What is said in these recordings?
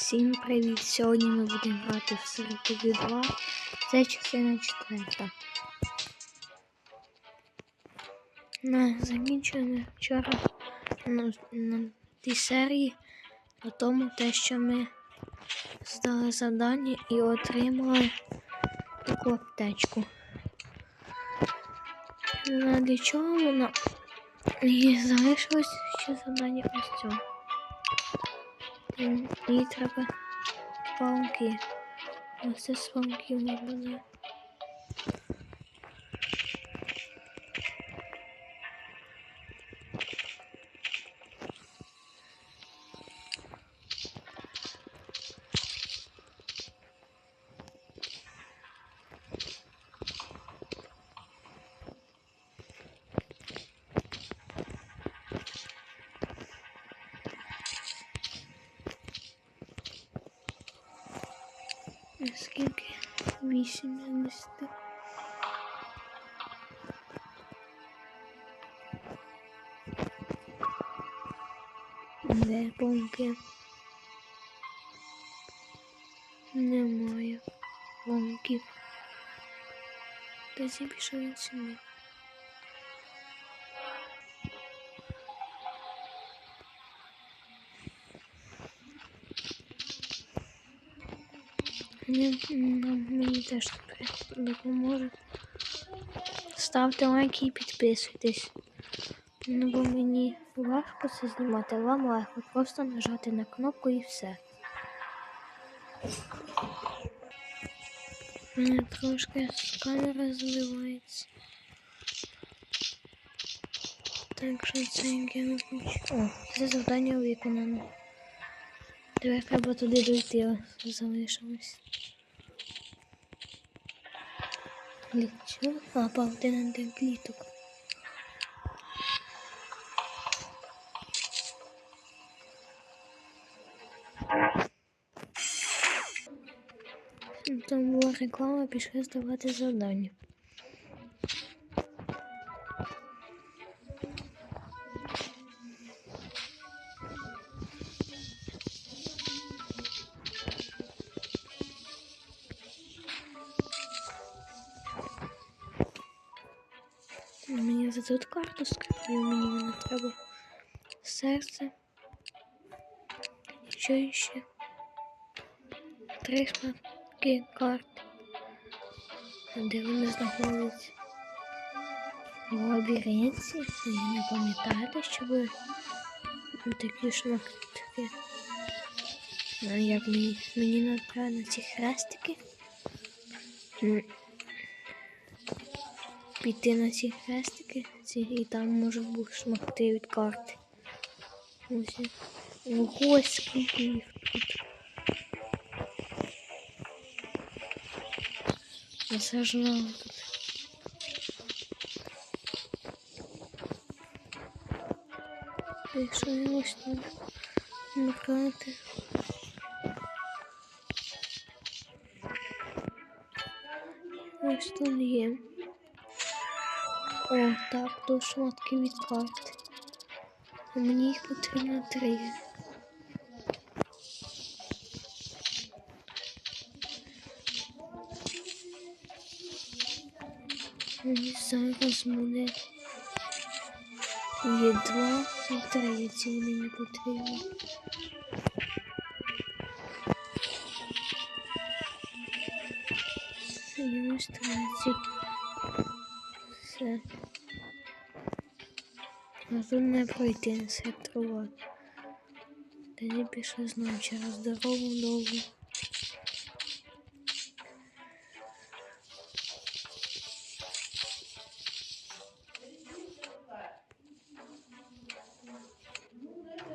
Всім привіт! Сьогодні ми будемо грати в Сорокові 2. Це частина четверта. На закінчили вчора на, на тій серії на тому те, що ми здали завдання і отримали таку аптечку. Для чого вона? І залишилось ще завдання ось цього. Їй треба палки. Оце з палків не буде. Скільки? Вісім десяти. Де помки? Немає помків. Десь я пішов сюди. Мені, теж допоможе. Ставте лайки і підписуйтесь. Ну, бо мені важко це знімати, вам легко просто нажати на кнопку і все. У мене трошки камера зливається. Так що це я. О, це завдання виконано. Тепер треба туди дойти, ось залишилось. Лічу, а павтина для кліток. Там була реклама, пішли здавати завдання. Мені зададуть карту, скрипую, мені вона треба. Серце. І що ще? Три шматки карт. Де вони знаходяться? В лабіринті? Ви не пам'ятаєте, що ви такі шматки? А як мені, мені направили на ці хрестики? Піти на ці хрестики ці, і там може шматки від карти. Ось. Ого, скільки їх тут. Засажала тут. Якщо я ось тут накрати. Ось тут є. О, так, тут шматки від карти. А мені їх потрібно три. Мені зараз буде є два і три ці мені потрібно. І ось третій. Все. А тут не пройти, не сетрувати. Тоді пішли знову через дорогу довгу.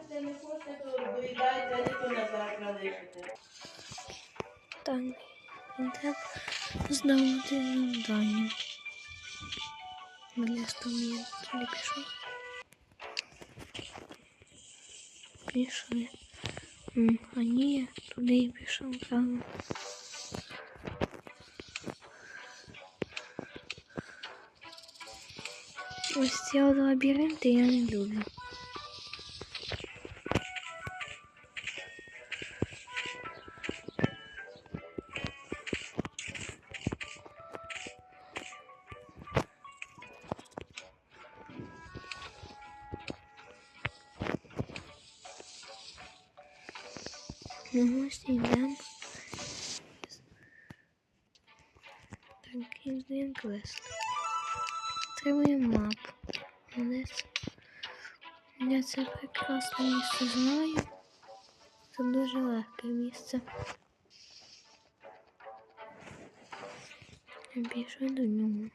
Це не хочете, то доїдаєте, Мене стоміє, туди пішов. Пішли. М, А ні, туди і пішов, правильно. Ось ці от лабіринти я не люблю. Ось йдемо. Так, і здаємо квест. Отримуємо мапу. Де це? Я це прекрасне місце знаю. Це дуже легке місце. Я до нього.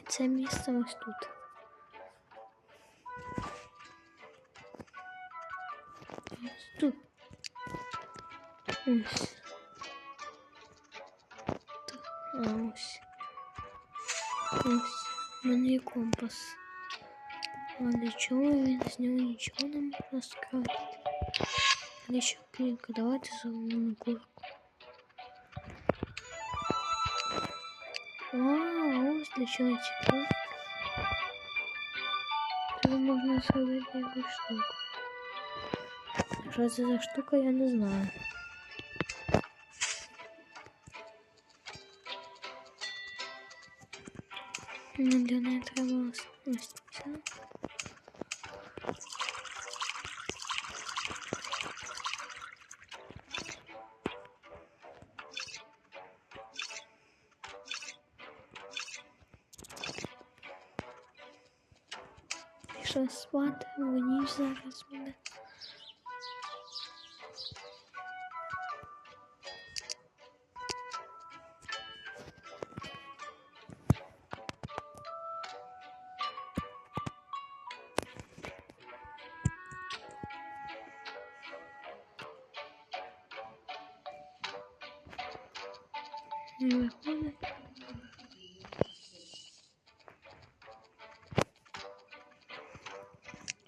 І це місце ось тут. Ось. Та- А ось. Ось. У мене є компас. А для чого він з нього нічого не можна скрафтити? Для що клінка? Давайте зробимо курку. А, ось для чого ці курки. Цього можна зробити якусь штуку. Що це за штука, я не знаю. Ну, для неї треба ось ось це. Пішла спати, бо ніч зараз буде.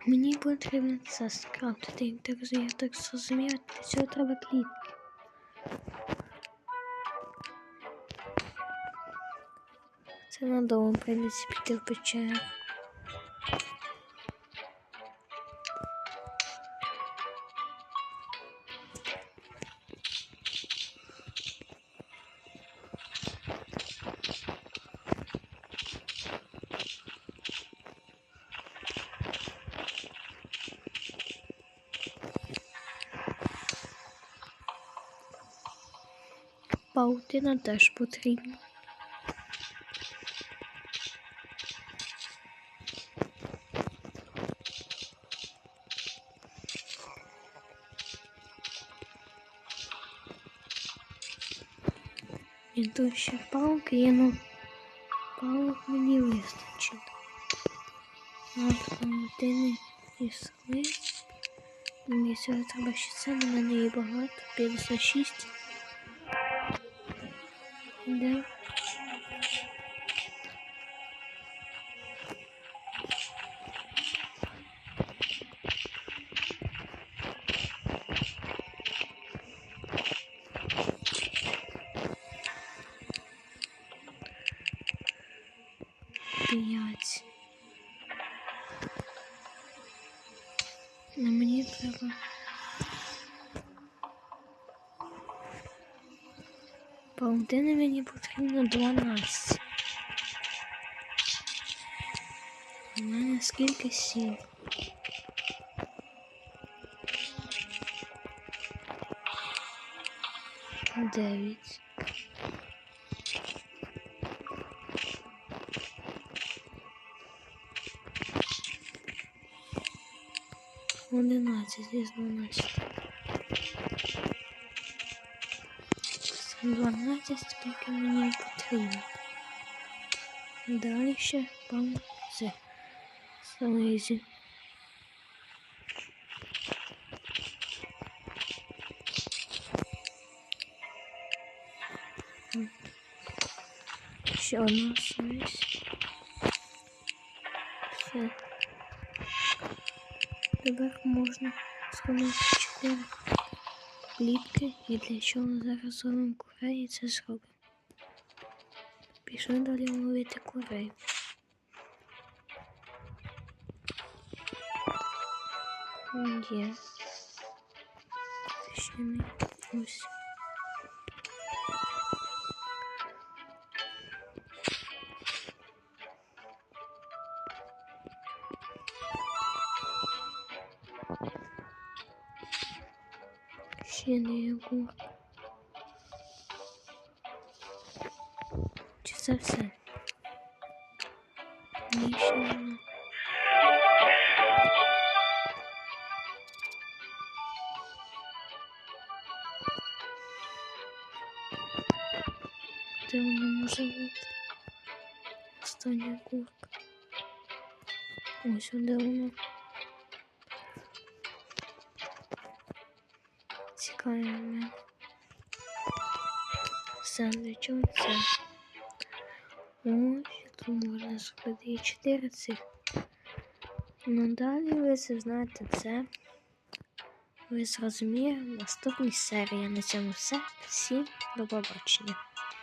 Мені потрібно це скрафтити. так я так зрозумів, для цього треба клітки. Це надовго прийдеться піти в печеру. Паутина теж потрібна. І тут ще палки є, ну палок мені вистачить. От паутини і слиць. Мені цього треба ще це, на мене є багато, 56. Да. П'ять. На мені треба. Паутини мені потрібно 12. У мене скільки сім? Дев'ять. Одинадцять із дванадцяти. 12, скільки мені потрібно. Далі ще паузи. Залезі. Ще одна слизь. Все. Тепер можна зробити 4 клітки і для чого зараз зробимо курей і це зробимо. Пішли далі ловити курей. Є. Ще не ось. Ще не яку. Чи це все? Ні, ще нема. Де вона може бути? Цікаве мене. Сендвіч оце. Ось тут можна зробити і 4 цих. Ну далі ви це знаєте це. Ви зрозумієте наступній серії. На цьому все. Всім до побачення.